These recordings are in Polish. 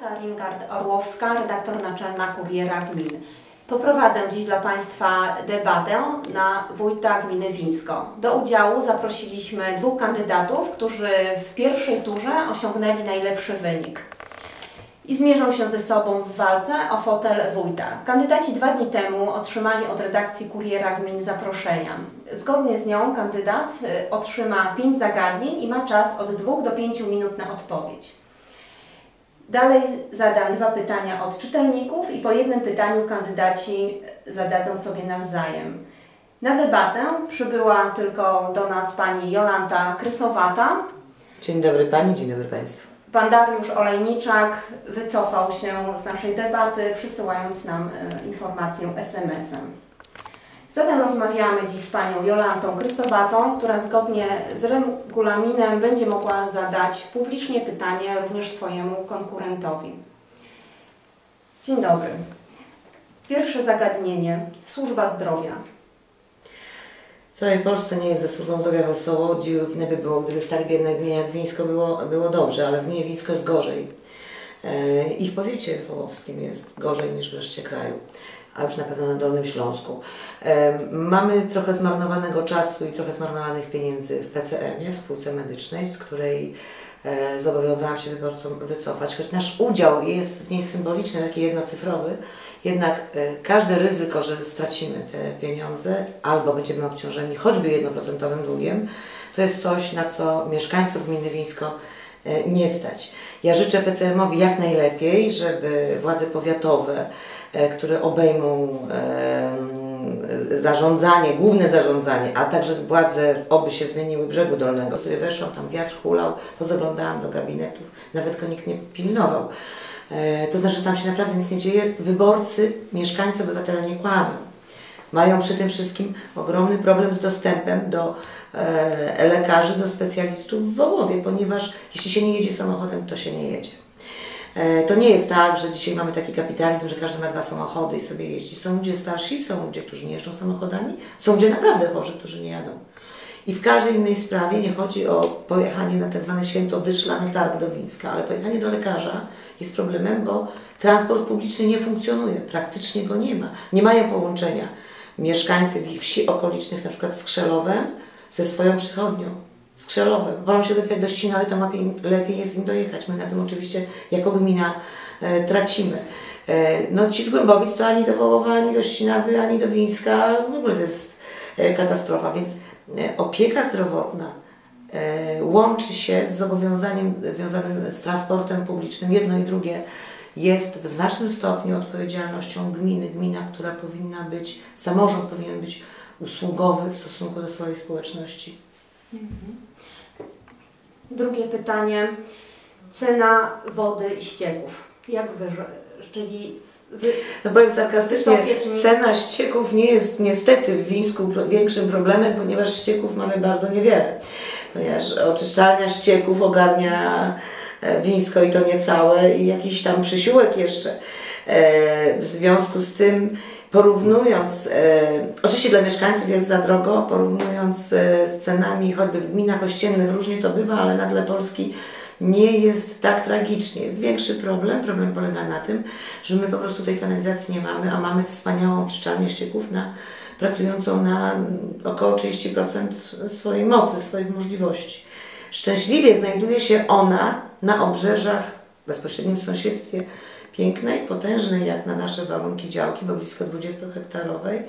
Beata Ringard-Orłowska, redaktor naczelna Kuriera Gmin. Poprowadzę dziś dla Państwa debatę na wójta gminy Wińsko. Do udziału zaprosiliśmy dwóch kandydatów, którzy w pierwszej turze osiągnęli najlepszy wynik i zmierzą się ze sobą w walce o fotel wójta. Kandydaci dwa dni temu otrzymali od redakcji Kuriera Gmin zaproszenia. Zgodnie z nią kandydat y, otrzyma pięć zagadnień i ma czas od 2 do 5 minut na odpowiedź. Dalej zadam dwa pytania od czytelników i po jednym pytaniu kandydaci zadadzą sobie nawzajem. Na debatę przybyła tylko do nas pani Jolanta Krysowata. Dzień dobry Pani, dzień dobry Państwu. Pan Dariusz Olejniczak wycofał się z naszej debaty, przysyłając nam e, informację SMS-em. Zatem rozmawiamy dziś z panią Jolantą Krysowatą, która zgodnie z regulaminem będzie mogła zadać publicznie pytanie również swojemu konkurentowi. Dzień dobry. Pierwsze zagadnienie. Służba zdrowia. W całej Polsce nie jest ze służbą zdrowia wesoło. Dziwne by było, gdyby w tak biednej gminie jak Wińsko było, było dobrze, ale w gminie jest gorzej. E, I w powiecie wołowskim jest gorzej niż w reszcie kraju, a już na pewno na Dolnym Śląsku. Mamy trochę zmarnowanego czasu i trochę zmarnowanych pieniędzy w PCM-ie, w spółce medycznej, z której e, zobowiązałam się wyborcom wycofać, choć nasz udział jest w niej symboliczny, taki jednocyfrowy, jednak e, każde ryzyko, że stracimy te pieniądze albo będziemy obciążeni choćby jednoprocentowym długiem, to jest coś, na co mieszkańców gminy Wińsko e, nie stać. Ja życzę PCM-owi jak najlepiej, żeby władze powiatowe, które obejmą e, zarządzanie, główne zarządzanie, a także władze oby się zmieniły brzegu dolnego. Sobie weszłam, tam wiatr hulał, pozaglądałam do gabinetów, nawet go nikt nie pilnował. E, To znaczy, że tam się naprawdę nic nie dzieje. Wyborcy, mieszkańcy, obywatele nie kłamią. Mają przy tym wszystkim ogromny problem z dostępem do e, lekarzy, do specjalistów w Wołowie, ponieważ jeśli się nie jedzie samochodem, to się nie jedzie. E, To nie jest tak, że dzisiaj mamy taki kapitalizm, że każdy ma dwa samochody i sobie jeździ. Są ludzie starsi, są ludzie, którzy nie jeżdżą samochodami, są ludzie naprawdę chorzy, którzy nie jadą. I w każdej innej sprawie nie chodzi o pojechanie na tak zwane święto dyszla na targ do Wińska, ale pojechanie do lekarza jest problemem, bo transport publiczny nie funkcjonuje, praktycznie go nie ma. Nie mają połączenia mieszkańcy wsi okolicznych, na przykład z Krzelowem, ze swoją przychodnią. Z Krzelowem. Wolą się zapisać do Ścina, ale tam lepiej, lepiej jest im dojechać. My na tym oczywiście jako gmina e, tracimy. E, no ci z Głębowic to ani do Wołowa, ani do Ścinawy, ani do Wińska w ogóle to jest e, katastrofa, więc e, opieka zdrowotna e, łączy się z zobowiązaniem związanym z transportem publicznym. Jedno i drugie jest w znacznym stopniu odpowiedzialnością gminy. Gmina, która powinna być, samorząd powinien być usługowy w stosunku do swojej społeczności. Drugie pytanie. Cena wody i ścieków. Jak wy, czyli wy, No powiem sarkastycznie, cena ścieków nie jest niestety w Wińsku większym problemem, ponieważ ścieków mamy bardzo niewiele. Ponieważ oczyszczalnia ścieków ogarnia e, Wińsko i to niecałe i jakiś tam przysiłek jeszcze. E, W związku z tym porównując, e, oczywiście dla mieszkańców jest za drogo, porównując e, z cenami choćby w gminach ościennych różnie to bywa, ale na tle Polski nie jest tak tragicznie. Jest większy problem. Problem polega na tym, że my po prostu tej kanalizacji nie mamy, a mamy wspaniałą oczyszczalnię ścieków na, pracującą na około 30% swojej mocy, swoich możliwości. Szczęśliwie znajduje się ona na obrzeżach, w bezpośrednim sąsiedztwie pięknej, potężnej jak na nasze warunki działki, bo blisko 20-hektarowej,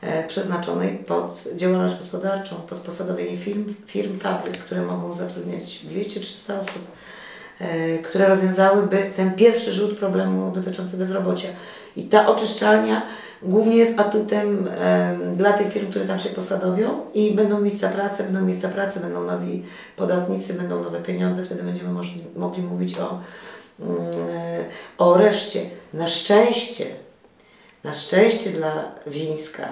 e, przeznaczonej pod działalność gospodarczą, pod posadowienie firm, firm, fabryk, które mogą zatrudniać 200-300 osób, e, które rozwiązałyby ten pierwszy rzut problemu dotyczący bezrobocia. I ta oczyszczalnia głównie jest atutem em, dla tych firm, które tam się posadowią i będą miejsca pracy, będą miejsca pracy, będą nowi podatnicy, będą nowe pieniądze, wtedy będziemy mogli mówić o, o reszcie. Na szczęście, na szczęście dla Wińska,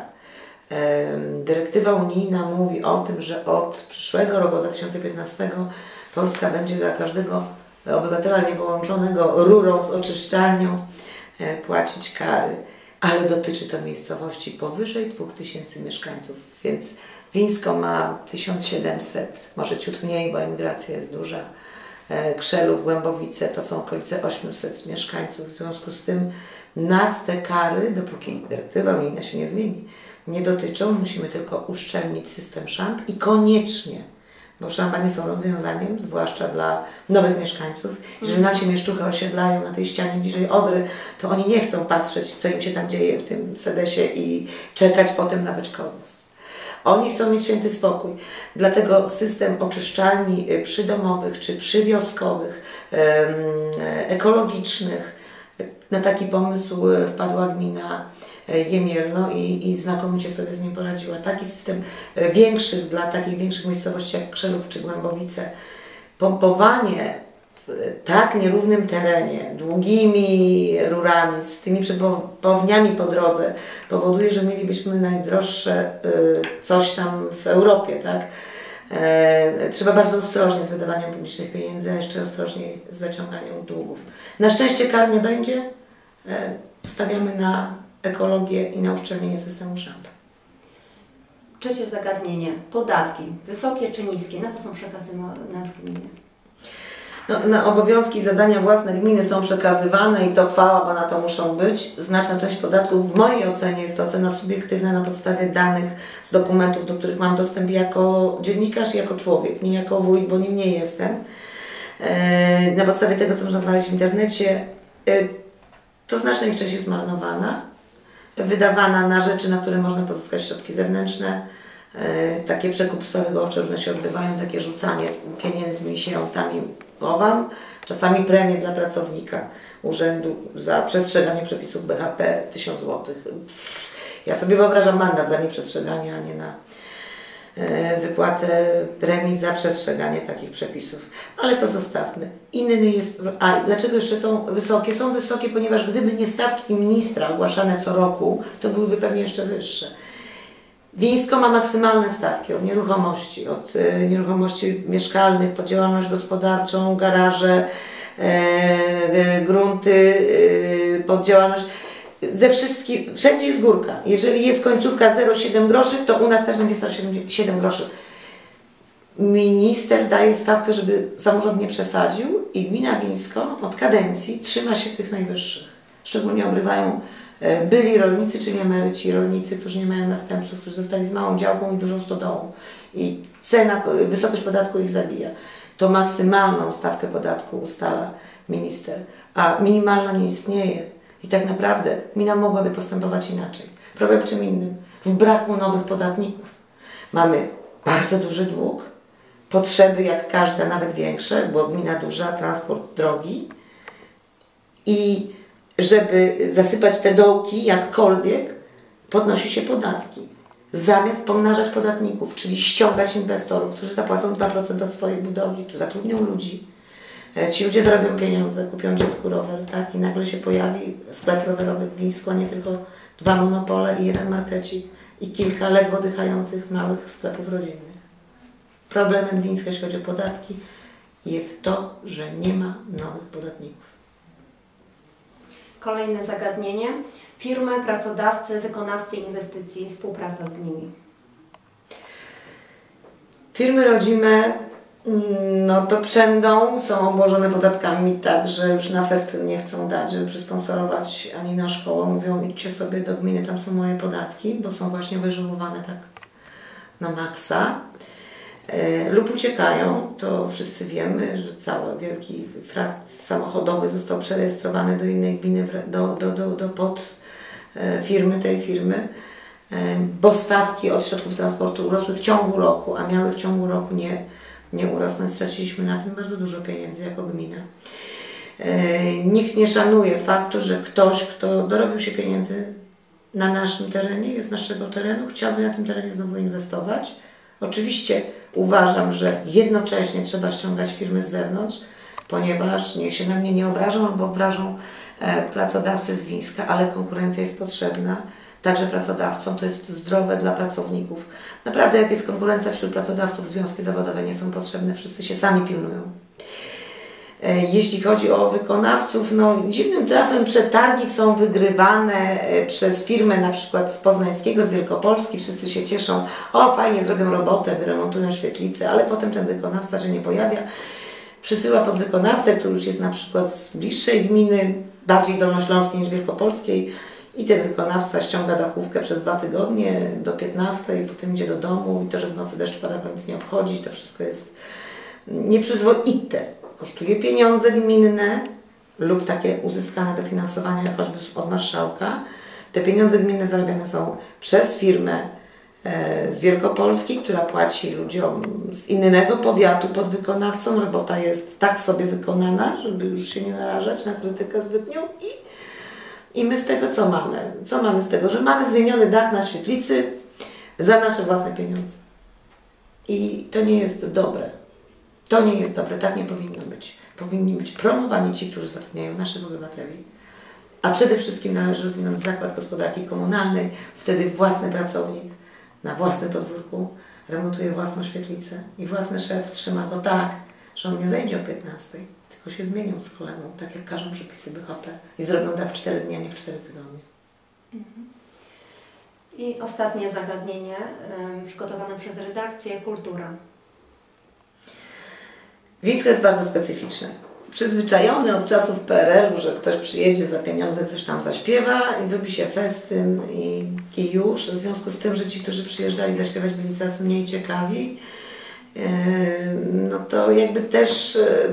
dyrektywa unijna mówi o tym, że od przyszłego roku, od 2015, Polska będzie dla każdego obywatela niepołączonego rurą z oczyszczalnią e, płacić kary, ale dotyczy to miejscowości powyżej 2000 mieszkańców, więc Wińsko ma 1700, może ciut mniej, bo emigracja jest duża, e, Krzelów, Głębowice, to są okolice 800 mieszkańców. W związku z tym nas te kary, dopóki dyrektywa unijna się nie zmieni, nie dotyczą. Musimy tylko uszczelnić system szamp i koniecznie, bo szampa nie są rozwiązaniem, zwłaszcza dla nowych mieszkańców. Jeżeli nam się mieszczuchy osiedlają na tej ścianie bliżej Odry, to oni nie chcą patrzeć, co im się tam dzieje w tym sedesie i czekać potem na beczkowóz. Oni chcą mieć święty spokój. Dlatego system oczyszczalni y, przydomowych czy przywioskowych, e, ekologicznych, na taki pomysł e, wpadła gmina e, Jemielno i, i znakomicie sobie z nim poradziła. Taki system e, większych, dla takich większych miejscowości jak Krzelów czy Głębowice, pompowanie tak nierównym terenie, długimi rurami, z tymi przepowniami po drodze, powoduje, że mielibyśmy najdroższe y, coś tam w Europie, tak? E, trzeba bardzo ostrożnie z wydawaniem publicznych pieniędzy, a jeszcze ostrożniej z zaciąganiem długów. Na szczęście kar nie będzie. E, stawiamy na ekologię i na uszczelnienie systemu szamp. Trzecie zagadnienie. Podatki. Wysokie czy niskie? Na co są przekazywane w gminie? No, na obowiązki i zadania własne gminy są przekazywane i to chwała, bo na to muszą być. Znaczna część podatków w mojej ocenie jest to ocena subiektywna na podstawie danych z dokumentów, do których mam dostęp jako dziennikarz i jako człowiek, nie jako wójt, bo nim nie jestem. E, Na podstawie tego, co można znaleźć w internecie, e, to znaczna ich część jest marnowana, wydawana na rzeczy, na które można pozyskać środki zewnętrzne. E, Takie przekupstwa wyborcze różne się odbywają, takie rzucanie pieniędzmi się tam i owam. Czasami premie dla pracownika urzędu za przestrzeganie przepisów BHP 1000 zł. Ja sobie wyobrażam mandat za nieprzestrzeganie, a nie na e, wypłatę premii za przestrzeganie takich przepisów. Ale to zostawmy. Inny jest. A dlaczego jeszcze są wysokie? Są wysokie, ponieważ gdyby nie stawki ministra ogłaszane co roku, to byłyby pewnie jeszcze wyższe. Wińsko ma maksymalne stawki od nieruchomości, od e, nieruchomości mieszkalnych, pod działalność gospodarczą, garaże, e, e, grunty, pod działalność. Ze wszystkich, wszędzie jest górka. Jeżeli jest końcówka 0,7 groszy, to u nas też będzie 0,7 groszy. Minister daje stawkę, żeby samorząd nie przesadził i gmina Wińsko od kadencji trzyma się tych najwyższych. Szczególnie obrywają byli rolnicy, czyli emeryci, rolnicy, którzy nie mają następców, którzy zostali z małą działką i dużą stodołą. I cena, wysokość podatku ich zabija. To maksymalną stawkę podatku ustala minister, a minimalna nie istnieje. I tak naprawdę gmina mogłaby postępować inaczej. Problem w czym innym? W braku nowych podatników. Mamy bardzo duży dług, potrzeby jak każda, nawet większe, bo gmina duża, transport drogi i żeby zasypać te dołki jakkolwiek, podnosi się podatki. Zamiast pomnażać podatników, czyli ściągać inwestorów, którzy zapłacą 2% od swojej budowli, którzy zatrudnią ludzi. E, Ci ludzie zarobią pieniądze, kupią dziecku rower, tak? I nagle się pojawi sklep rowerowy w Wińsku, a nie tylko dwa monopole i jeden markecik i kilka ledwo dychających małych sklepów rodzinnych. Problemem Wińska, jeśli chodzi o podatki, jest to, że nie ma nowych podatników. Kolejne zagadnienie. Firmy, pracodawcy, wykonawcy inwestycji, współpraca z nimi. Firmy rodzime, mm, no to przędą, są obłożone podatkami tak, że już na fest nie chcą dać, żeby przysponsorować ani na szkołę. Mówią, idźcie sobie do gminy, tam są moje podatki, bo są właśnie wyżyłowane tak na maksa. E, lub uciekają, to wszyscy wiemy, że cały wielki frakt samochodowy został przerejestrowany do innej gminy, do, do, do, do pod e, firmy tej firmy, e, bo stawki od środków transportu urosły w ciągu roku, a miały w ciągu roku nie, nie urosnąć. Straciliśmy na tym bardzo dużo pieniędzy jako gmina. Nikt nie szanuje faktu, że ktoś, kto dorobił się pieniędzy na naszym terenie, jest naszego terenu, chciałby na tym terenie znowu inwestować. Oczywiście uważam, że jednocześnie trzeba ściągać firmy z zewnątrz, ponieważ niech się na mnie nie obrażą albo obrażą e, pracodawcy z Wińska, ale konkurencja jest potrzebna. Także pracodawcom to jest zdrowe dla pracowników. Naprawdę, jak jest konkurencja wśród pracodawców, związki zawodowe nie są potrzebne, wszyscy się sami pilnują. E, Jeśli chodzi o wykonawców, no dziwnym trafem przetargi są wygrywane e, przez firmę na przykład z Poznańskiego, z Wielkopolski, wszyscy się cieszą, o fajnie zrobią robotę, wyremontują świetlicę, ale potem ten wykonawca się nie pojawia. przysyła podwykonawcę, który już jest na przykład z bliższej gminy, bardziej dolnośląskiej niż wielkopolskiej i ten wykonawca ściąga dachówkę przez dwa tygodnie do 15 i potem idzie do domu i to, że w nocy deszcz pada, go nic nie obchodzi, to wszystko jest nieprzyzwoite. Kosztuje pieniądze gminne lub takie uzyskane dofinansowania choćby od marszałka. Te pieniądze gminne zarabiane są przez firmę e, z Wielkopolski, która płaci ludziom z innego powiatu podwykonawcom. Robota jest tak sobie wykonana, żeby już się nie narażać na krytykę zbytnią i i my z tego co mamy? Co mamy z tego? Że mamy zmieniony dach na świetlicy za nasze własne pieniądze. I to nie jest dobre. To nie jest dobre, tak nie powinno być. Powinni być promowani ci, którzy zatrudniają naszych obywateli. A przede wszystkim należy rozwinąć zakład gospodarki komunalnej, wtedy własny pracownik na własnym podwórku remontuje własną świetlicę i własny szef trzyma go tak, że on nie zejdzie o 15 tylko się zmienią z kolegą, tak jak każą przepisy BHP i zrobią tak w 4 dni, a nie w 4 tygodnie. I ostatnie zagadnienie przygotowane przez redakcję kultura. Wiejsko jest bardzo specyficzne. Przyzwyczajony od czasów PRL-u, że ktoś przyjedzie za pieniądze, coś tam zaśpiewa i zrobi się festyn i, i już. W związku z tym, że ci, którzy przyjeżdżali zaśpiewać, byli coraz mniej ciekawi, e, no to jakby też e,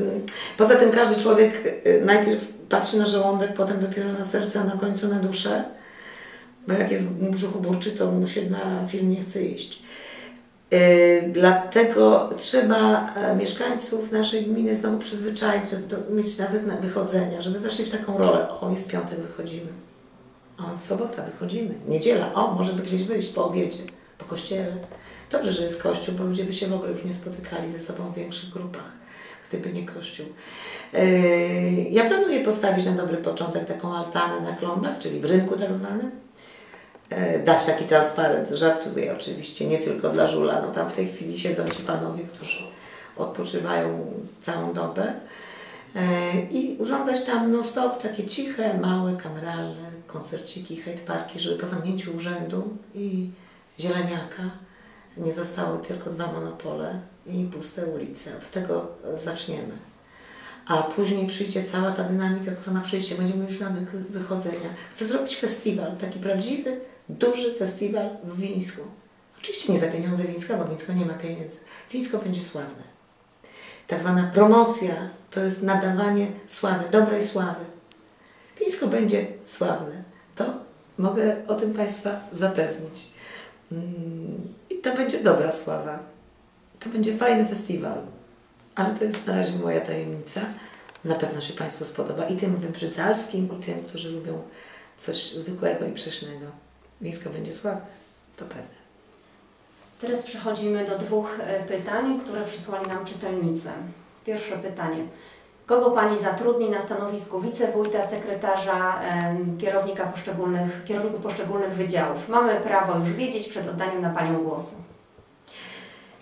poza tym każdy człowiek e, najpierw patrzy na żołądek, potem dopiero na serce, a na końcu na duszę. Bo jak jest w brzuchu burczy, to mu się na film nie chce iść. Yy, Dlatego trzeba e, mieszkańców naszej gminy znowu przyzwyczaić, do, mieć nawyk na wychodzenia, żeby weszli w taką rolę. O, jest piątek, wychodzimy. O, jest sobota, wychodzimy. Niedziela, o, może by gdzieś wyjść po obiedzie, po kościele. Dobrze, że jest kościół, bo ludzie by się w ogóle już nie spotykali ze sobą w większych grupach, gdyby nie kościół. Yy, Ja planuję postawić na dobry początek taką altanę na klombach, czyli w rynku tak zwanym dać taki transparent. Żartuję oczywiście, nie tylko dla żula. No tam w tej chwili siedzą ci panowie, którzy odpoczywają całą dobę e, i urządzać tam non stop takie ciche, małe, kameralne koncerciki, hate parki, żeby po zamknięciu urzędu i zieleniaka nie zostały tylko dwa monopole i puste ulice. Od tego e, zaczniemy. A później przyjdzie cała ta dynamika, która ma przyjść, będziemy już na wy- wychodzenia. Chcę zrobić festiwal, taki prawdziwy, duży festiwal w Wińsku. Oczywiście nie za pieniądze Wińska, bo Wińsko nie ma pieniędzy. Wińsko będzie sławne. Tak zwana promocja to jest nadawanie sławy, dobrej sławy. Wińsko będzie sławne. To mogę o tym Państwa zapewnić. Mm, I to będzie dobra sława. To będzie fajny festiwal. Ale to jest na razie moja tajemnica. Na pewno się Państwu spodoba i tym wybrzydzalskim, i tym, którzy lubią coś zwykłego i pysznego. Wiejsko będzie sławne, to pewne. Teraz przechodzimy do dwóch e, pytań, które przysłali nam czytelnicy. Pierwsze pytanie. Kogo Pani zatrudni na stanowisku wicewójta, sekretarza, em, kierownika poszczególnych, kierowników poszczególnych wydziałów? Mamy prawo już wiedzieć przed oddaniem na Panią głosu.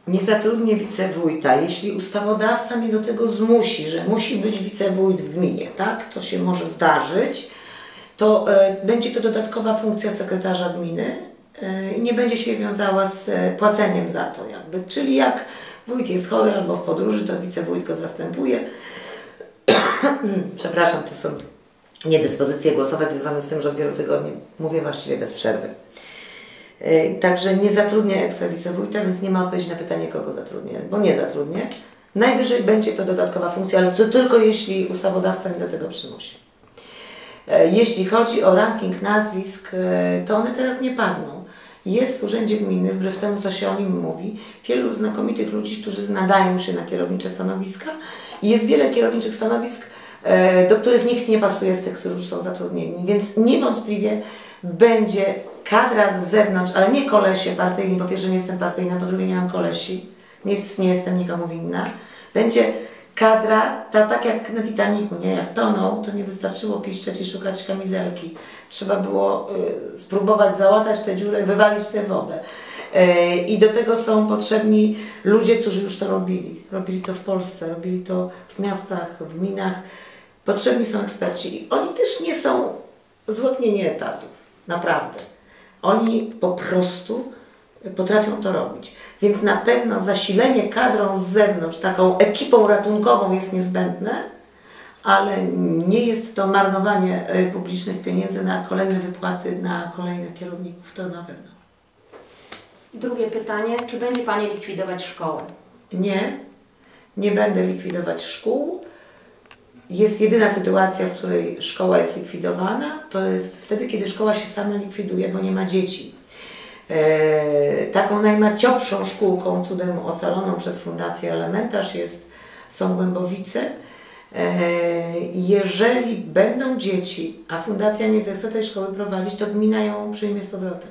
Nie zatrudnię wicewójta, jeśli ustawodawca mnie do tego zmusi, że musi być wicewójt w gminie, tak? To się może zdarzyć. To e, będzie to dodatkowa funkcja sekretarza gminy e, i nie będzie się wiązała z e, płaceniem za to, jakby. Czyli jak wójt jest chory albo w podróży, to wicewójt go zastępuje. Przepraszam, to są niedyspozycje głosowe związane z tym, że od wielu tygodni mówię właściwie bez przerwy. Także nie zatrudnię ekstra wicewójta, więc nie ma odpowiedzi na pytanie, kogo zatrudnię, bo nie zatrudnię. Najwyżej będzie to dodatkowa funkcja, ale to tylko jeśli ustawodawca mnie do tego przymusi. E, Jeśli chodzi o ranking nazwisk, e, to one teraz nie padną. Jest w Urzędzie Gminy, wbrew temu, co się o nim mówi, wielu znakomitych ludzi, którzy nadają się na kierownicze stanowiska i jest wiele kierowniczych stanowisk, e, do których nikt nie pasuje z tych, którzy już są zatrudnieni. Więc niewątpliwie będzie kadra z zewnątrz, ale nie kolesie partyjni, po pierwsze nie jestem partyjna, po drugie nie mam kolesi, nic nie jestem nikomu winna. Będzie kadra, ta, tak jak na Titanicu, nie? Jak tonął, to nie wystarczyło piszczeć i szukać kamizelki. Trzeba było y, spróbować załatać tę dziurę, wywalić tę wodę. Y, I do tego są potrzebni ludzie, którzy już to robili. Robili to w Polsce, robili to w miastach, w gminach. Potrzebni są eksperci. I oni też nie są złotnieni etatów. Naprawdę. Oni po prostu potrafią to robić. Więc na pewno zasilenie kadrą z zewnątrz, taką ekipą ratunkową jest niezbędne, ale nie jest to marnowanie e, publicznych pieniędzy na kolejne wypłaty, na kolejnych kierowników, to na pewno. Drugie pytanie, czy będzie Pani likwidować szkołę? Nie, nie będę likwidować szkół. Jest jedyna sytuacja, w której szkoła jest likwidowana, to jest wtedy, kiedy szkoła się sama likwiduje, bo nie ma dzieci. E, taką najmaciopszą szkółką, cudem ocaloną przez Fundację Elementarz jest, są Głębowice. E, jeżeli będą dzieci, a Fundacja nie zechce tej szkoły prowadzić, to gmina ją przyjmie z powrotem.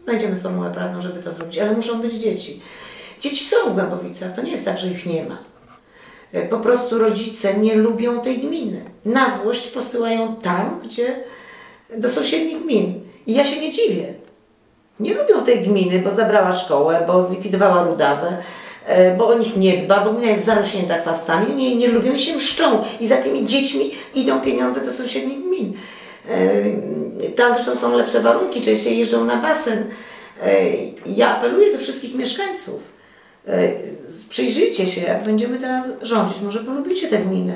Znajdziemy formułę prawną, żeby to zrobić, ale muszą być dzieci. Dzieci są w Głębowicach, to nie jest tak, że ich nie ma. E, Po prostu rodzice nie lubią tej gminy. Na złość posyłają tam, gdzie do sąsiednich gmin. I ja się nie dziwię. Nie lubią tej gminy, bo zabrała szkołę, bo zlikwidowała Rudawę, e, bo o nich nie dba, bo gmina jest zarośnięta chwastami. Nie, nie lubią się mszczą. I za tymi dziećmi idą pieniądze do sąsiednich gmin. E, Tam zresztą są lepsze warunki, częściej jeżdżą na basen. E, Ja apeluję do wszystkich mieszkańców. Przyjrzyjcie się, jak będziemy teraz rządzić. Może polubicie tę gminę.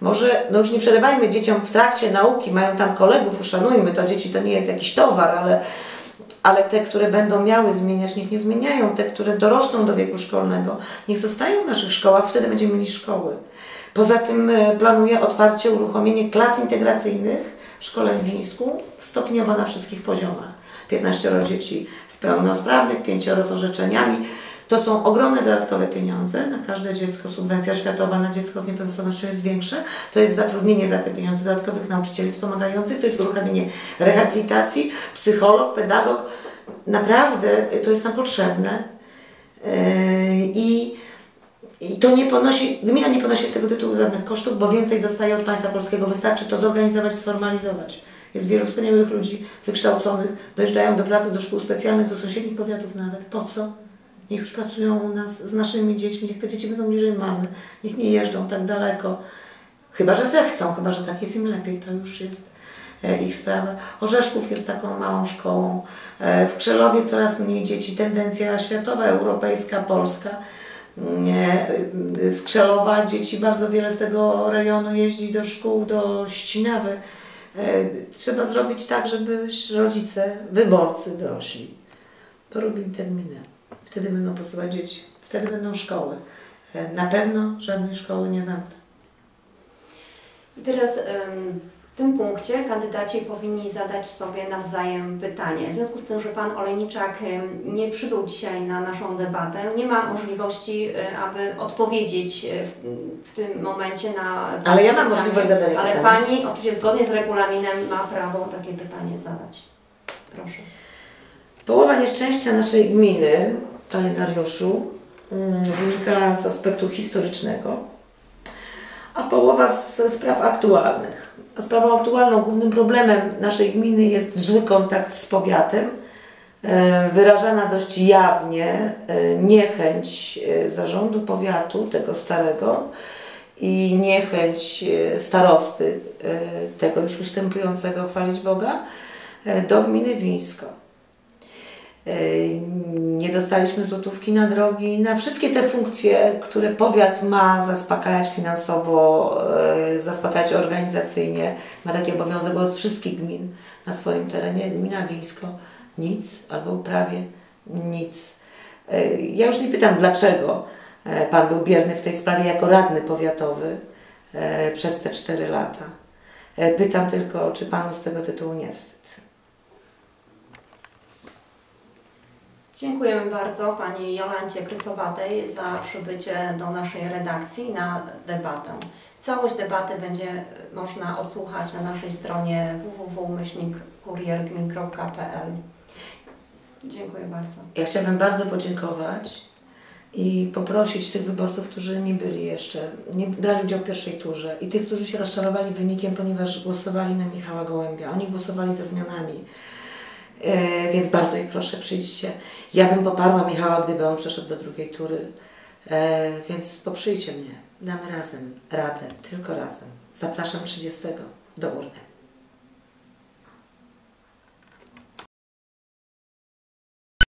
Może, no już nie przerywajmy dzieciom w trakcie nauki, mają tam kolegów, uszanujmy to. Dzieci to nie jest jakiś towar, ale, ale te, które będą miały zmieniać, niech nie zmieniają. Te, które dorosną do wieku szkolnego, niech zostają w naszych szkołach, wtedy będziemy mieli szkoły. Poza tym e, planuję otwarcie, uruchomienie klas integracyjnych w szkole w Wińsku, stopniowo na wszystkich poziomach. 15 dzieci w pełnosprawnych, 5 z orzeczeniami. To są ogromne dodatkowe pieniądze na każde dziecko. Subwencja światowa na dziecko z niepełnosprawnością jest większa. To jest zatrudnienie za te pieniądze dodatkowych nauczycieli wspomagających, to jest uruchomienie rehabilitacji, psycholog, pedagog. Naprawdę to jest nam potrzebne. I i to nie ponosi, gmina nie ponosi z tego tytułu żadnych kosztów, bo więcej dostaje od państwa polskiego. Wystarczy to zorganizować, sformalizować. Jest wielu wspaniałych ludzi, wykształconych, dojeżdżają do pracy, do szkół specjalnych, do sąsiednich powiatów nawet. Po co? Niech już pracują u nas z naszymi dziećmi, niech te dzieci będą bliżej mamy, niech nie jeżdżą tak daleko. Chyba, że zechcą, chyba, że tak jest im lepiej, to już jest e, ich sprawa. Orzeszków jest taką małą szkołą. E, W Krzelowie coraz mniej dzieci, tendencja światowa, europejska, polska. Nie, y, z Krzelowa dzieci, bardzo wiele z tego rejonu jeździ do szkół, do Ścinawy. E, Trzeba zrobić tak, żeby rodzice, wyborcy dorośli porobili tę gminę. Wtedy będą posyłać dzieci, wtedy będą szkoły. E, Na pewno żadnej szkoły nie zamknę. I teraz w tym punkcie kandydaci powinni zadać sobie nawzajem pytanie. W związku z tym, że Pan Olejniczak nie przybył dzisiaj na naszą debatę, nie ma możliwości, e, aby odpowiedzieć e, w, w tym momencie na Ale ja mam pytanie. możliwość zadania Ale pytania. Pani oczywiście zgodnie z regulaminem ma prawo takie pytanie zadać. Proszę. Połowa nieszczęścia naszej gminy, Panie Dariuszu, mm, wynika z aspektu historycznego, a połowa z spraw aktualnych. A sprawą aktualną, głównym problemem naszej gminy jest zły kontakt z powiatem, e, wyrażana dość jawnie e, niechęć e, zarządu powiatu, tego starego, i niechęć starosty, tego już ustępującego, chwalić Boga, do gminy Wińsko. Dostaliśmy złotówki na drogi, na wszystkie te funkcje, które powiat ma zaspokajać finansowo, e, zaspokajać organizacyjnie, ma taki obowiązek wobec wszystkich gmin na swoim terenie. Gmina Wińsko nic, albo prawie nic. E, Ja już nie pytam, dlaczego e, Pan był bierny w tej sprawie jako radny powiatowy przez te cztery lata. Pytam tylko, czy Panu z tego tytułu nie wstyd. Dziękujemy bardzo Pani Jolancie Krysowatej za przybycie do naszej redakcji na debatę. Całość debaty będzie można odsłuchać na naszej stronie www.kuriergmin.pl Dziękuję bardzo. Ja chciałabym bardzo podziękować i poprosić tych wyborców, którzy nie byli jeszcze, nie brali udziału w pierwszej turze i tych, którzy się rozczarowali wynikiem, ponieważ głosowali na Michała Gołębia. Oni głosowali za zmianami. E, więc bardzo ich proszę, przyjdźcie. Ja bym poparła Michała, gdyby on przeszedł do drugiej tury. E, więc poprzyjcie mnie. Damy razem radę, tylko razem. Zapraszam 30 do urny.